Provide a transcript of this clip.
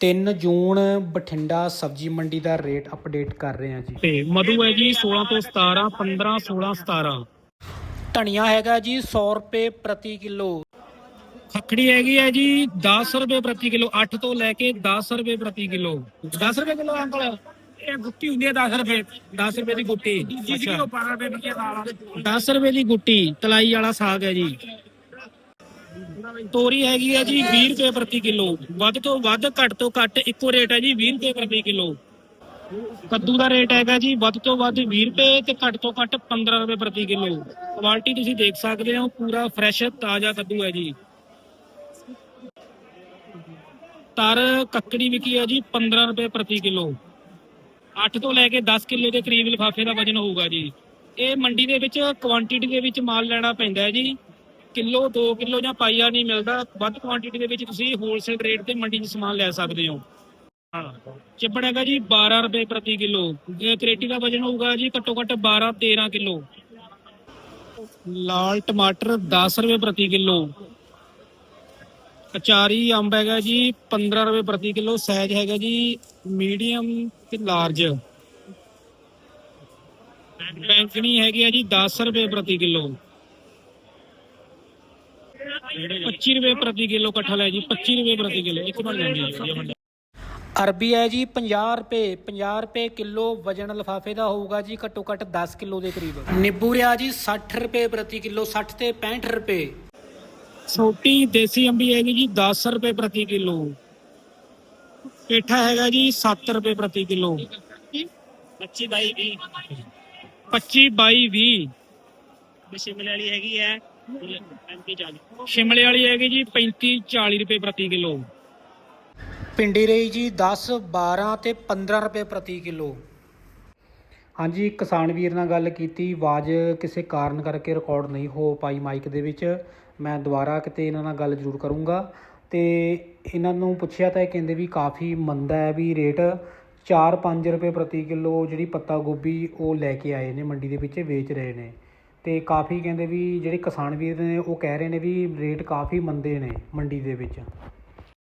3 ਜੂਨ ਬਠਿੰਡਾ ਸਬਜ਼ੀ ਮੰਡੀ ਦਾ rate update ਕਰ ਰਹੇ ਹਾਂ ਜੀ। ਤੇ ਮਧੂ ਹੈ ਜੀ 16 ਤੋਂ 17 15 16 17 ਧਨੀਆ ਹੈਗਾ ਜੀ 100 ਰੁਪਏ ਪ੍ਰਤੀ ਕਿਲੋ। ਖੱਖੜੀ ਹੈਗੀ ਹੈ ਜੀ 10 ਰੁਪਏ ਪ੍ਰਤੀ ਕਿਲੋ 8 ਤੋਂ ਲੈ ਕੇ 10 ਰੁਪਏ ਪ੍ਰਤੀ ਕਿਲੋ। 10 ਰੁਪਏ ਕਿਲੋ ਅੰਕਲ? ਇਹ ਗੁੱਟੀ ਹੁੰਦੀ ਹੈ 10 ਰੁਪਏ 10 ਰੁਪਏ ਦੀ ਗੁੱਟੀ। ਜੀ ਕਿਲੋ 12 ਰੁਪਏ ਦੀ ਦਾਲ 10 ਰੁਪਏ ਦੀ ਗੁੱਟੀ ਤਲਾਈ ਵਾਲਾ ਸਾਗ ਹੈ ਜੀ। ਤੋਰੀ ਹੈਗੀ ਹੈ ਜੀ 20 ਰੁਪਏ ਪ੍ਰਤੀ ਕਿਲੋ। ਵੱਧ ਤੋਂ ਵੱਧ, ਘੱਟ ਤੋਂ ਘੱਟ ਇੱਕੋ ਰੇਟ ਹੈ ਜੀ 20 ਰੁਪਏ ਪ੍ਰਤੀ ਕਿਲੋ। ਕੱਦੂ ਦਾ ਰੇਟ ਹੈਗਾ ਜੀ ਵੱਧ ਤੋਂ ਵੱਧ 20 ਰੁਪਏ ਤੇ ਘੱਟ ਤੋਂ ਘੱਟ 15 ਰੁਪਏ ਪ੍ਰਤੀ ਕਿਲੋ। ਕੁਆਲਿਟੀ ਤੁਸੀਂ ਦੇਖ ਸਕਦੇ ਹੋ, ਪੂਰਾ ਫਰੈਸ਼, ਤਾਜ਼ਾ ਕੱਦੂ ਹੈ ਜੀ। ਤਰ ਕੱਕੜੀ ਵਿਕੀ ਹੈ ਜੀ 15 ਰੁਪਏ ਪ੍ਰਤੀ ਕਿਲੋ। 8 ਤੋਂ ਲੈ ਕੇ 10 ਕਿਲੋ ਦੇ ਕਰੀਬ ਲਿਫਾਫੇ ਦਾ ਵਜਨ ਹੋਊਗਾ ਜੀ। ਇਹ ਮੰਡੀ ਦੇ ਵਿੱਚ ਕੁਆਂਟੀਟੀ ਦੇ ਵਿੱਚ ਮਾਲ ਲੈਣਾ ਪੈਂਦਾ ਹੈ ਜੀ। ਕਿਲੋ 2 ਕਿਲੋ ਜਾਂ ਪਾਈਆ ਨਹੀਂ ਮਿਲਦਾ ਵੱਧ ਕੁਆਂਟੀਟੀ ਦੇ ਵਿੱਚ ਤੁਸੀਂ ਹੋਲਸੇਲ ਰੇਟ ਤੇ ਮੰਡੀ 'ਚ ਸਮਾਨ ਲੈ ਸਕਦੇ ਹੋ। ਚਿੱਬੜ ਹੈਗਾ ਜੀ 12 ਰੁਪਏ ਪ੍ਰਤੀ ਕਿਲੋ। ਕਰੇਟੀ ਦਾ ਵਜਨ ਹੋਊਗਾ ਜੀ ਘੱਟੋ ਘੱਟ 12 13 ਕਿਲੋ। ਲਾਲ ਟਮਾਟਰ 10 ਰੁਪਏ ਪ੍ਰਤੀ ਕਿਲੋ। ਅਚਾਰੀ ਅੰਬ ਹੈਗਾ ਜੀ 15 ਰੁਪਏ ਪ੍ਰਤੀ ਕਿਲੋ। ਸਾਈਜ਼ ਹੈਗਾ ਜੀ ਮੀਡੀਅਮ ਤੇ ਲਾਰਜ ਬੈਂਕਣੀ ਹੈਗੀ ਹੈ ਜੀ 10 ਰੁਪਏ ਪ੍ਰਤੀ ਕਿਲੋ। 25 ਰੁਪਏ ਪ੍ਰਤੀ ਕਿਲੋ ਕਠਲ ਹੈ ਜੀ 25 ਰੁਪਏ ਪ੍ਰਤੀ ਕਿਲੋ ਇੱਕ ਬਣ ਜਾਂਦੀ ਹੈ ਜੀ ਇਹ ਮੰਡੀ। ਅਰਬੀ ਹੈ ਜੀ 50 ਰੁਪਏ 50 ਰੁਪਏ ਕਿਲੋ ਵਜਨ ਲਫਾਫੇ ਦਾ ਹੋਊਗਾ ਜੀ ਘੱਟੋ ਘੱਟ 10 ਕਿਲੋ ਦੇ ਕਰੀਬ। ਨਿੰਬੂ ਰਿਆ ਜੀ 60 ਰੁਪਏ ਪ੍ਰਤੀ ਕਿਲੋ 60 ਤੇ 65 ਰੁਪਏ। ਛੋਟੀ ਦੇਸੀ ਅੰਬੀ ਹੈਗੀ ਜੀ 10 ਰੁਪਏ ਪ੍ਰਤੀ ਕਿਲੋ। ਪੇਠਾ ਹੈਗਾ ਜੀ 7 ਰੁਪਏ ਪ੍ਰਤੀ ਕਿਲੋ। 25 ਬਾਈ 20 25 ਬਾਈ 20 ਸ਼ਿਮਲੇ ਵਾਲੀ ਹੈਗੀ ਹੈ। 35 40 ਸ਼ਿਮਲੇ ਵਾਲੀ ਹੈਗੀ ਜੀ 35 40 ਰੁਪਏ ਪ੍ਰਤੀ ਕਿਲੋ। ਪਿੰਡੀ ਰਹੀ ਜੀ 10 12 ਤੇ 15 ਰੁਪਏ ਪ੍ਰਤੀ ਕਿਲੋ। ਹਾਂਜੀ, ਕਿਸਾਨ ਵੀਰ ਨਾਲ ਗੱਲ ਕੀਤੀ, ਆਵਾਜ਼ ਕਿਸੇ ਕਾਰਨ ਕਰਕੇ ਰਿਕਾਰਡ ਨਹੀਂ ਹੋ ਪਾਈ ਮਾਈਕ ਦੇ ਵਿੱਚ। ਮੈਂ ਦੁਬਾਰਾ ਕਿਤੇ ਇਹਨਾਂ ਨਾਲ ਗੱਲ ਜ਼ਰੂਰ ਕਰੂੰਗਾ। ਤੇ ਇਹਨਾਂ ਨੂੰ ਪੁੱਛਿਆ ਤਾਂ ਇਹ ਕਹਿੰਦੇ ਵੀ ਕਾਫੀ ਮੰਦਾ ਹੈ ਵੀ ਰੇਟ। 4-5 ਰੁਪਏ ਪ੍ਰਤੀ ਕਿਲੋ ਜਿਹੜੀ ਪੱਤਾ ਗੋਭੀ ਉਹ ਲੈ ਕੇ ਆਏ ਨੇ, ਮੰਡੀ ਦੇ ਵਿੱਚ ਵੇਚ ਰਹੇ ਨੇ। ਅਤੇ ਕਾਫੀ ਕਹਿੰਦੇ ਵੀ ਜਿਹੜੇ ਕਿਸਾਨ ਵੀਰ ਨੇ ਉਹ ਕਹਿ ਰਹੇ ਨੇ ਵੀ ਰੇਟ ਕਾਫੀ ਮੰਦੇ ਨੇ ਮੰਡੀ ਦੇ ਵਿੱਚ।